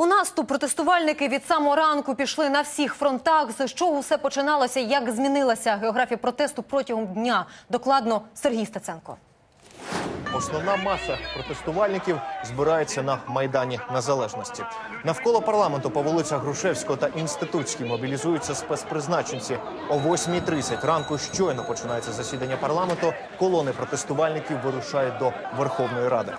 У наступ протестувальники від самого ранку пішли на всіх фронтах. З чого все починалося? Як змінилася географія протесту протягом дня? Докладно Сергій Стеценко. Основна маса протестувальників збирається на майдані Незалежності. Навколо парламенту по вулицях Грушевського та Інститутській мобілізуються спецпризначенці. О 8.30 ранку щойно починається засідання парламенту. Колони протестувальників вирушають до Верховної Ради.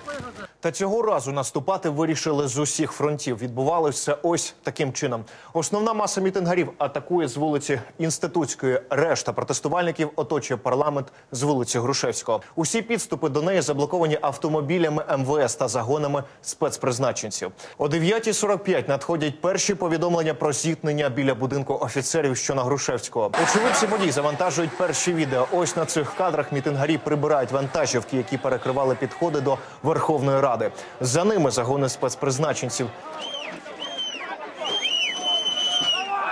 Та цього разу наступати вирішили з усіх фронтів. Відбувалося ось таким чином. Основна маса мітингарів атакує з вулиці Інститутської. Решта протестувальників оточує парламент з вулиці Грушевського. Усі підступи до неї заблоковані автомобілями МВС та загонами спецпризначенців. О 9.45 надходять перші повідомлення про зіткнення біля будинку офіцерів, що на Грушевського. Очевидці подій завантажують перші відео. Ось на цих кадрах мітингарі прибирають вантажівки, які перекривали підходи до Верховної Ради. За ними загони спецпризначенців.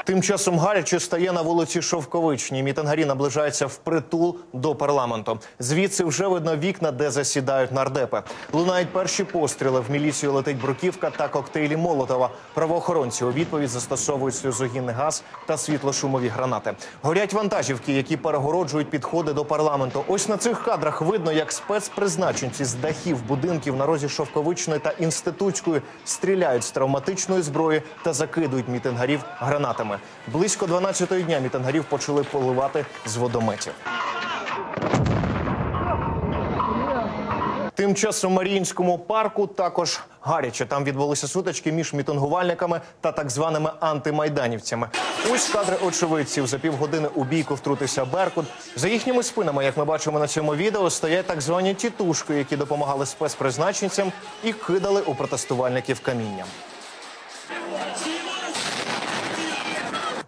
Тим часом гаряче стає на вулиці Шовковичній. Мітингарі наближаються впритул до парламенту. Звідси вже видно вікна, де засідають нардепи. Лунають перші постріли. В міліцію летить бруківка та коктейлі Молотова. Правоохоронці у відповідь застосовують сльозогінний газ та світлошумові гранати. Горять вантажівки, які перегороджують підходи до парламенту. Ось на цих кадрах видно, як спецпризначенці з дахів будинків на розі Шовковичної та інститутської стріляють з травматичної зброї та закидують мітингарів гранатами. Близько 12-ї дня мітингарів почали поливати з водометів. Тим часом Маріїнському парку також гаряче. Там відбулися сутички між мітингувальниками та так званими антимайданівцями. Ось кадри очевидців. За півгодини у бійку втрутився Беркут. За їхніми спинами, як ми бачимо на цьому відео, стоять так звані тітушки, які допомагали спецпризначенцям і кидали у протестувальників камінням.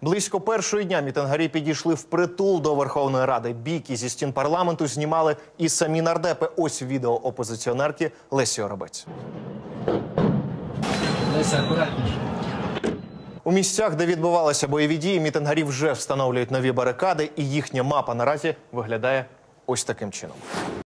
Близько першої дня мітингарі підійшли впритул до Верховної Ради. Бійки зі стін парламенту знімали і самі нардепи. Ось відео опозиціонерки Лесі Оробець. Леся, акуратніше. У місцях, де відбувалися бойові дії, мітингарі вже встановлюють нові барикади, і їхня мапа наразі виглядає ось таким чином.